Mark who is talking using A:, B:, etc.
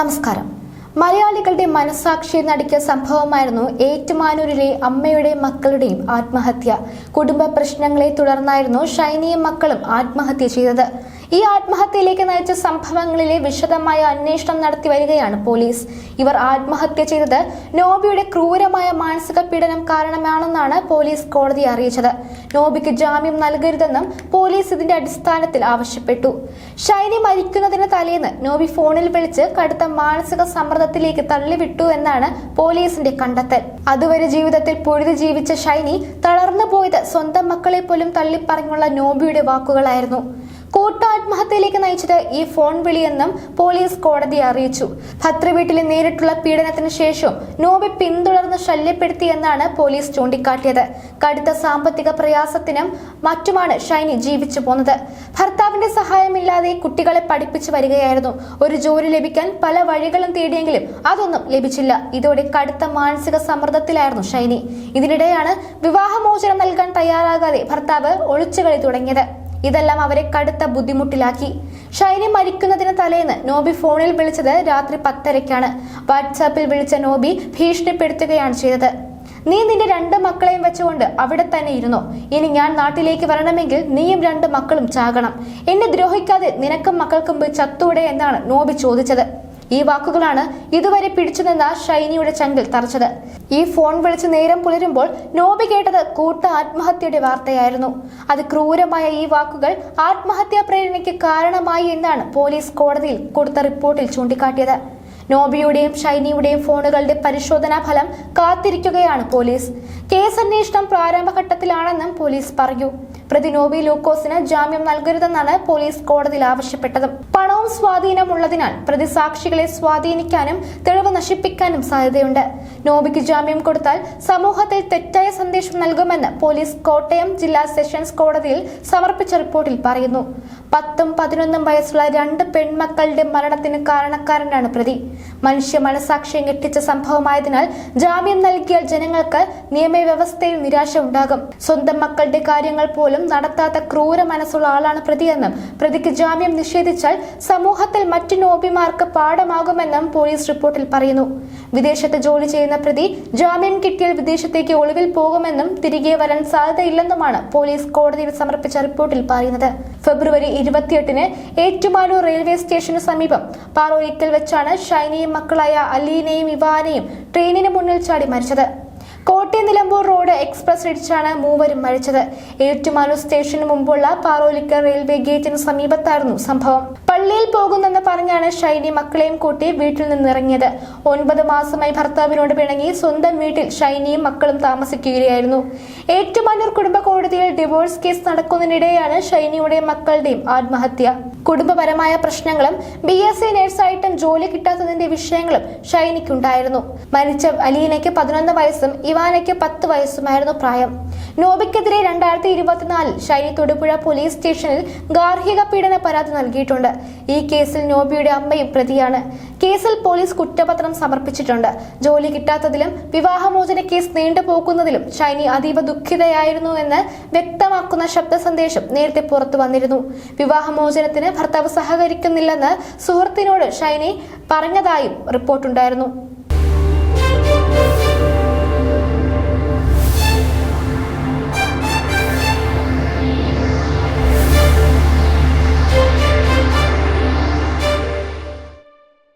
A: നമസ്കാരം. മലയാളികളുടെ മനസാക്ഷിയെ നടിക്കിയ സംഭവമായിരുന്നു ഏറ്റുമാനൂരിലെ അമ്മയുടെയും മക്കളുടെയും ആത്മഹത്യ. കുടുംബ പ്രശ്നങ്ങളെ തുടർന്നായിരുന്നു ഷൈനിയും മക്കളും ആത്മഹത്യ ചെയ്തത്. ഈ ആത്മഹത്യയിലേക്ക് നയിച്ച സംഭവങ്ങളിലെ വിശദമായ അന്വേഷണം നടത്തി വരികയാണ് പോലീസ്. ഇവർ ആത്മഹത്യ ചെയ്തത് നോബിയുടെ ക്രൂരമായ മാനസിക പീഡനം കാരണമാണെന്നാണ് പോലീസ് കോടതിയെ അറിയിച്ചത്. നോബിക്ക് ജാമ്യം നൽകരുതെന്നും പോലീസ് ഇതിന്റെ അടിസ്ഥാനത്തിൽ ആവശ്യപ്പെട്ടു. ഷൈനി മരിക്കുന്നതിന് തലേന്ന് നോബി ഫോണിൽ വിളിച്ച് കടുത്ത മാനസിക സമ്മർദ്ദത്തിലേക്ക് തള്ളിവിട്ടു എന്നാണ് പോലീസിന്റെ കണ്ടെത്തൽ. അതുവരെ ജീവിതത്തിൽ പൊഴുതി ജീവിച്ച ഷൈനി തളർന്നു പോയത് സ്വന്തം മക്കളെ പോലും തള്ളിപ്പറഞ്ഞുള്ള നോബിയുടെ വാക്കുകളായിരുന്നു. കൂട്ടാത്മഹത്യയിലേക്ക് നയിച്ചത് ഈ ഫോൺ വിളിയെന്നും പോലീസ് കോടതിയെ അറിയിച്ചു. ഭദ്രവീട്ടിലെ നേരിട്ടുള്ള പീഡനത്തിന് ശേഷം നോബി പിന്തുടർന്ന് ശല്യപ്പെടുത്തിയെന്നാണ് പോലീസ് ചൂണ്ടിക്കാട്ടിയത്. കടുത്ത സാമ്പത്തിക പ്രയാസത്തിനും മറ്റുമാണ് ഷൈനി ജീവിച്ചു പോന്നത്. ഭർത്താവിന്റെ സഹായമില്ലാതെ കുട്ടികളെ പഠിപ്പിച്ചു വരികയായിരുന്നു. ഒരു ജോലി ലഭിക്കാൻ പല വഴികളും തേടിയെങ്കിലും അതൊന്നും ലഭിച്ചില്ല. ഇതോടെ കടുത്ത മാനസിക സമ്മർദ്ദത്തിലായിരുന്നു ഷൈനി. ഇതിനിടെയാണ് വിവാഹമോചനം നൽകാൻ തയ്യാറാകാതെ ഭർത്താവ് ഒളിച്ചുകളി തുടങ്ങിയത്. ഇതെല്ലാം അവരെ കടുത്ത ബുദ്ധിമുട്ടിലാക്കി. ഷൈനി മരിക്കുന്നതിന് തലേന്ന് നോബി ഫോണിൽ വിളിച്ചത് രാത്രി പത്തരയ്ക്കാണ്. വാട്സാപ്പിൽ വിളിച്ച നോബി ഭീഷണിപ്പെടുത്തുകയാണ് ചെയ്തത്. നീ നിന്റെ രണ്ട് മക്കളെയും വെച്ചുകൊണ്ട് അവിടെ തന്നെ ഇരുന്നു. ഇനി ഞാൻ നാട്ടിലേക്ക് വരണമെങ്കിൽ നീയും രണ്ട് മക്കളും ചാകണം. എന്നെ ദ്രോഹിക്കാതെ നിനക്കും മക്കൾക്കും പോയി ചത്തൂടെ എന്നാണ് നോബി ചോദിച്ചത്. ഈ വാക്കുകളാണ് ഇതുവരെ പിടിച്ചു നിന്ന ഷൈനിയുടെ ചങ്കിൽ തറച്ചത്. ഈ ഫോൺ വിളിച്ച് നേരം പുലരുമ്പോൾ നോബി കേട്ടത് കൂട്ട ആത്മഹത്യയുടെ വാർത്തയായിരുന്നു. അത് ക്രൂരമായ ഈ വാക്കുകൾ ആത്മഹത്യാ പ്രേരണയ്ക്ക് കാരണമായി എന്നാണ് പോലീസ് കോടതിയിൽ കൊടുത്ത റിപ്പോർട്ടിൽ ചൂണ്ടിക്കാട്ടിയത്. നോബിയുടെയും ഷൈനിയുടെയും ഫോണുകളുടെ പരിശോധനാ ഫലം കാത്തിരിക്കുകയാണ് പോലീസ്. കേസ് അന്വേഷണം പ്രാരംഭഘട്ടത്തിലാണെന്നും പോലീസ് പറഞ്ഞു. പ്രതി നോബി ലൂക്കോസിന് ജാമ്യം നൽകരുതെന്നാണ് പോലീസ് കോടതിയിൽ ആവശ്യപ്പെട്ടത്. പണവും സ്വാധീനമുള്ളതിനാൽ പ്രതി സാക്ഷികളെ സ്വാധീനിക്കാനും തെളിവ് നശിപ്പിക്കാനും സാധ്യതയുണ്ട്. നോബിക്ക് ജാമ്യം കൊടുത്താൽ സമൂഹത്തിൽ തെറ്റായ സന്ദേശം നൽകുമെന്ന് പോലീസ് കോട്ടയം ജില്ലാ സെഷൻസ് കോടതിയിൽ സമർപ്പിച്ച റിപ്പോർട്ടിൽ പറയുന്നു. പത്തും പതിനൊന്നും വയസ്സുള്ള രണ്ട് പെൺമക്കളുടെ മരണത്തിന് കാരണക്കാരനാണ് പ്രതി. മനുഷ്യ മനസാക്ഷിയെ ഞെട്ടിച്ച സംഭവമായതിനാൽ ജാമ്യം നൽകിയാൽ ജനങ്ങൾക്ക് നിയമവ്യവസ്ഥയിൽ നിരാശ ഉണ്ടാകും. സ്വന്തം മക്കളുടെ കാര്യങ്ങൾ പോലും നടത്താത്ത ക്രൂര മനസ്സുള്ള ആളാണ് പ്രതിയെന്നും പ്രതിക്ക് ജാമ്യം നിഷേധിച്ചാൽ സമൂഹത്തിൽ മറ്റു നോബിമാർക്ക് പാഠമാകുമെന്നും പോലീസ് റിപ്പോർട്ടിൽ പറയുന്നു. വിദേശത്ത് ജോലി ചെയ്യുന്ന പ്രതി ജാമ്യം കിട്ടിയാൽ വിദേശത്തേക്ക് ഒളിവിൽ പോകുമെന്നും തിരികെ വരാൻ സാധ്യതയില്ലെന്നുമാണ് പോലീസ് കോടതിയിൽ സമർപ്പിച്ച റിപ്പോർട്ടിൽ പറയുന്നത്. ഫെബ്രുവരി ഇരുപത്തിയെട്ടിന് ഏറ്റുമാനൂർ റെയിൽവേ സ്റ്റേഷന് സമീപം പാറോയിക്കൽ വെച്ചാണ് ഷൈനയും മക്കളായ അലീനയും ഇവാനയും ട്രെയിനിന് മുന്നിൽ ചാടി മരിച്ചത്. കോട്ടയം നിലമ്പൂർ റോഡ് എക്സ്പ്രസ് ഇടിച്ചാണ് മൂവരും മരിച്ചത്. ഏറ്റുമാനൂർ സ്റ്റേഷന് മുമ്പുള്ള പാറോലിക്ക റെയിൽവേ ഗേറ്റിന് സമീപത്തായിരുന്നു സംഭവം. പള്ളിയിൽ പോകുന്നെന്ന് പറഞ്ഞാണ് ഷൈനി മക്കളെയും കൂട്ടി വീട്ടിൽ നിന്നിറങ്ങിയത്. ഒൻപത് മാസമായി ഭർത്താവിനോട് പിണങ്ങി സ്വന്തം വീട്ടിൽ ഷൈനിയും മക്കളും താമസിക്കുകയായിരുന്നു. ഏറ്റുമാനൂർ കുടുംബ കോടതിയിൽ ഡിവോഴ്സ് കേസ് നടക്കുന്നതിനിടെയാണ് ഷൈനിയുടെയും മക്കളുടെയും ആത്മഹത്യ. കുടുംബപരമായ പ്രശ്നങ്ങളും ബി എസ് സി നഴ്സായിട്ടും ജോലി കിട്ടാത്തതിന്റെ വിഷയങ്ങളും ഷൈനിക്കുണ്ടായിരുന്നു. മരിച്ച അലീനയ്ക്ക് പതിനൊന്ന് വയസ്സും ഇവാനയ്ക്ക് പത്ത് വയസ്സുമായിരുന്നു പ്രായം. നോബിക്കെതിരെ രണ്ടായിരത്തി ഇരുപത്തിനാലിൽ ഷൈനി തൊടുപുഴ പോലീസ് സ്റ്റേഷനിൽ ഗാർഹിക പീഡന പരാതി നൽകിയിട്ടുണ്ട്. ഈ കേസിൽ നോബിയുടെ അമ്മയും പ്രതിയാണ്. കേസിൽ പോലീസ് കുറ്റപത്രം സമർപ്പിച്ചിട്ടുണ്ട്. ജോലി കിട്ടാത്തതിലും വിവാഹമോചന കേസ് നീണ്ടുപോകുന്നതിലും ഷൈനി അതീവ ദുഃഖിതയായിരുന്നു എന്ന് വ്യക്തമാക്കുന്ന ശബ്ദ സന്ദേശം നേരത്തെ പുറത്തു വന്നിരുന്നു. വിവാഹമോചനത്തിന് ഭർത്താവ് സഹകരിക്കുന്നില്ലെന്ന് സുഹൃത്തിനോട് ഷൈനി പറഞ്ഞതായും റിപ്പോർട്ടുണ്ടായിരുന്നു.